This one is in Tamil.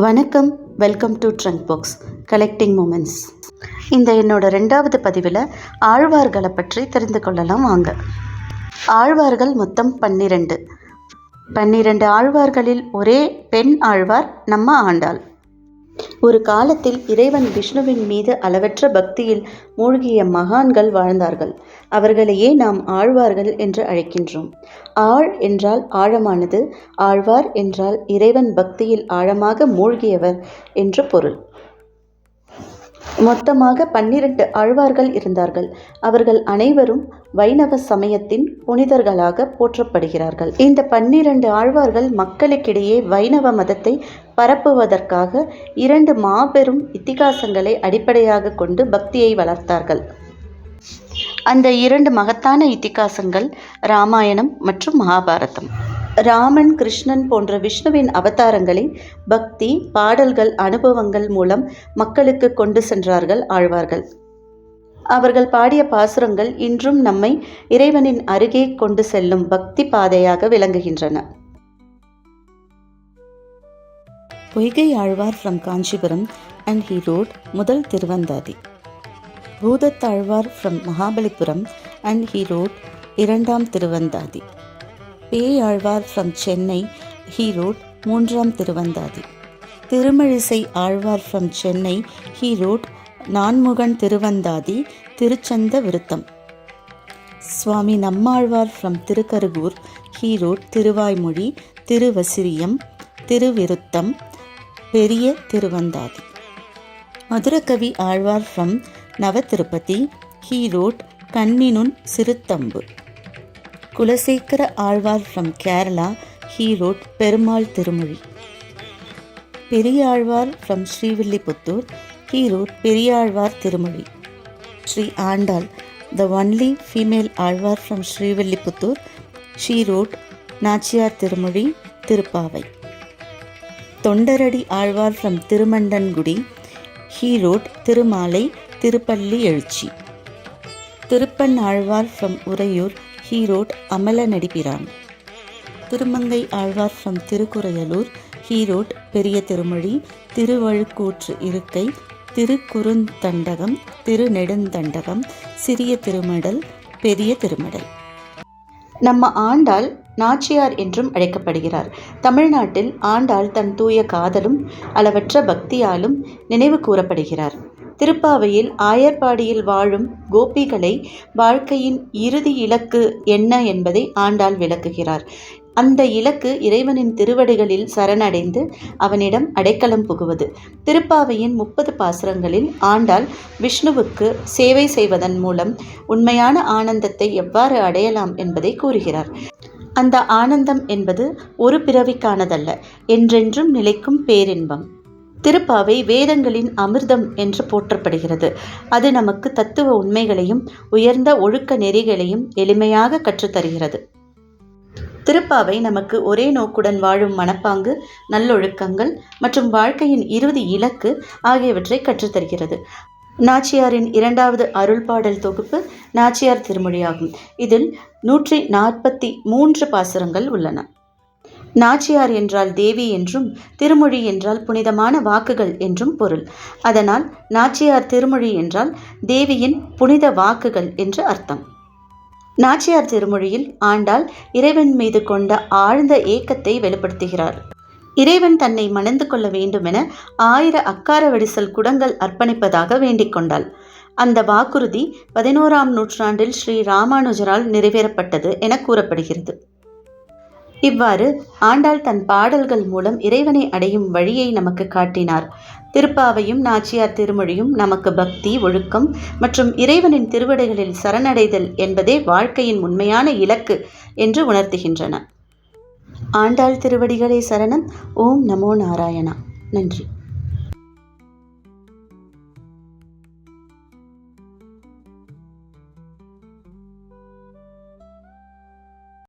வணக்கம். Welcome to trunk box collecting moments இந்த என்னோட ரெண்டாவது பதிவில் ஆழ்வார்களை பற்றி தெரிந்து கொள்ளலாம் வாங்க. ஆழ்வார்கள் மொத்தம் பன்னிரண்டு. பன்னிரெண்டு ஆழ்வார்களில் ஒரே பெண் ஆழ்வார் நம்ம ஆண்டாள். ஒரு காலத்தில் இறைவன் விஷ்ணுவின் மீது அளவற்ற பக்தியில் மூழ்கிய மகான்கள் வாழ்ந்தார்கள். அவர்களையே நாம் ஆழ்வார்கள் என்று அழைக்கின்றோம். ஆழ் என்றால் ஆழமானது ஆழ்வார் என்றால் இறைவன் பக்தியில் ஆழமாக மூழ்கியவர் என்று பொருள். மொத்தமாக பன்னிரண்டு ஆழ்வார்கள் இருந்தார்கள். அவர்கள் அனைவரும் வைணவ சமயத்தின் புனிதர்களாக போற்றப்படுகிறார்கள். இந்த பன்னிரண்டு ஆழ்வார்கள் மக்களுக்கிடையே வைணவ மதத்தை பரப்புவதற்காக இரண்டு மாபெரும் இத்திகாசங்களை அடிப்படையாக கொண்டு பக்தியை வளர்த்தார்கள். அந்த இரண்டு மகத்தான இத்திகாசங்கள் ராமாயணம் மற்றும் மகாபாரதம். ராமன் கிருஷ்ணன் போன்ற விஷ்ணுவின் அவதாரங்களை பக்தி பாடல்கள் அனுபவங்கள் மூலம் மக்களுக்கு கொண்டு சென்றார்கள் ஆழ்வார்கள். அவர்கள் பாடிய பாசுரங்கள் இன்றும் நம்மை இறைவனின் அருகே கொண்டு செல்லும் பக்தி பாதையாக விளங்குகின்றன. Poigai Alvar from Kanchipuram and he wrote Mudhal Thiruvandhadhi. Bhoothathalvar from Mahabalipuram and he wrote Irandam Thiruvandhadhi. Peyalvar from Chennai he wrote Moondram Thiruvandhadhi. Thirumazhisai Alvar from Chennai he wrote Nanmugan Thiruvandhadhi Thiruchanda Viruttam. Swami Nammalvar from Thirukurugur he wrote Thiruvaimozhi Thiruvasiriyam Thiruviruttam Periya Thiruvandhadhi. Madhurakavi Alvar from Nava Tirupati he wrote Kanninun Siruthambu. Kulasekara Alvar from Kerala he wrote Perumal Thirumozhi Periyalvar from Srivilliputhur he wrote Periyalvar Thirumozhi Sri Andal the only female Alvar from Srivilliputhur she wrote Nachiyar Thirumozhi Thiruppavai Thondaradi Alvar from Thirumandangudi he wrote Thirumalai Thiruppalli Ezhuchi Thiruppan Alvar from Uraiyur he wrote Amala Nadipiran Thirumangai Alvar from Thirukuraiyalur he wrote Periya Thirumozhi Thiruvezhukkutru இருக்கை திருக்குறுந்தண்டகம் திருநெடுந்தண்டகம் சிறிய திருமடல் பெரிய திருமடல் நம்ம ஆண்டாள் நாச்சியார் என்றும் அழைக்கப்படுகிறார். தமிழ்நாட்டில் ஆண்டாள் தன் தூய காதலும் அளவற்ற பக்தியாலும் நினைவு கூறப்படுகிறார். திருப்பாவையில் ஆயர்பாடியில் வாழும் கோபிகளை வாழ்க்கையின் இறுதி இலக்கு என்ன என்பதை ஆண்டாள் விளக்குகிறார். அந்த இலக்கு இறைவனின் திருவடிகளில் சரணடைந்து அவனிடம் அடைக்கலம் புகுவது. திருப்பாவையின் முப்பது பாசுரங்களில் ஆண்டாள் விஷ்ணுவுக்கு சேவை செய்வதன் மூலம் உண்மையான ஆனந்தத்தை எவ்வாறு அடையலாம் என்பதை கூறுகிறார். அந்த ஆனந்தம் என்பது ஒரு பிறவிக்கானதல்ல என்றென்றும் நிலைக்கும் பேரின்பம். திருப்பாவை வேதங்களின் அமிர்தம் என்று போற்றப்படுகிறது. அது நமக்கு தத்துவ உண்மைகளையும் உயர்ந்த ஒழுக்க நெறிகளையும் எளிமையாக கற்றுத்தருகிறது. திருப்பாவை நமக்கு ஒரே நோக்குடன் வாழும் மனப்பாங்கு நல்லொழுக்கங்கள் மற்றும் வாழ்க்கையின் இறுதி இலக்கு ஆகியவற்றை கற்றுத்தருகிறது. நாச்சியாரின் இரண்டாவது அருள் பாடல் தொகுப்பு நாச்சியார் திருமொழியாகும். இதில் நூற்றி நாற்பத்தி மூன்று பாசுரங்கள் உள்ளன. நாச்சியார் என்றால் தேவி என்றும் திருமொழி என்றால் புனிதமான வாக்குகள் என்றும் பொருள். அதனால் நாச்சியார் திருமொழி என்றால் தேவியின் புனித வாக்குகள் என்று அர்த்தம். நாச்சியார் திருமொழியில் ஆண்டாள் இறைவன் மீது கொண்ட ஆழ்ந்த ஏக்கத்தை வெளிப்படுத்துகிறார். இறைவன் தன்னை மணந்து கொள்ள வேண்டுமென ஆயிர அக்கார வடிசல் குடங்கள் அர்ப்பணிப்பதாக வேண்டிக் கொண்டாள். அந்த வாக்குறுதி பதினோராம் நூற்றாண்டில் ஸ்ரீ ராமானுஜரால் நிறைவேறப்பட்டது என கூறப்படுகிறது. இவ்வாறு ஆண்டாள் தன் பாடல்கள் மூலம் இறைவனை அடையும் வழியை நமக்கு காட்டினார். திருப்பாவையும் நாச்சியார் திருமொழியும் நமக்கு பக்தி ஒழுக்கம் மற்றும் இறைவனின் திருவடைகளில் சரணடைதல் என்பதே வாழ்க்கையின் உண்மையான இலக்கு என்று உணர்த்துகின்றன. ஆண்டாள் திருவடிகளே சரணம். ஓம் நமோ நாராயணா. நன்றி.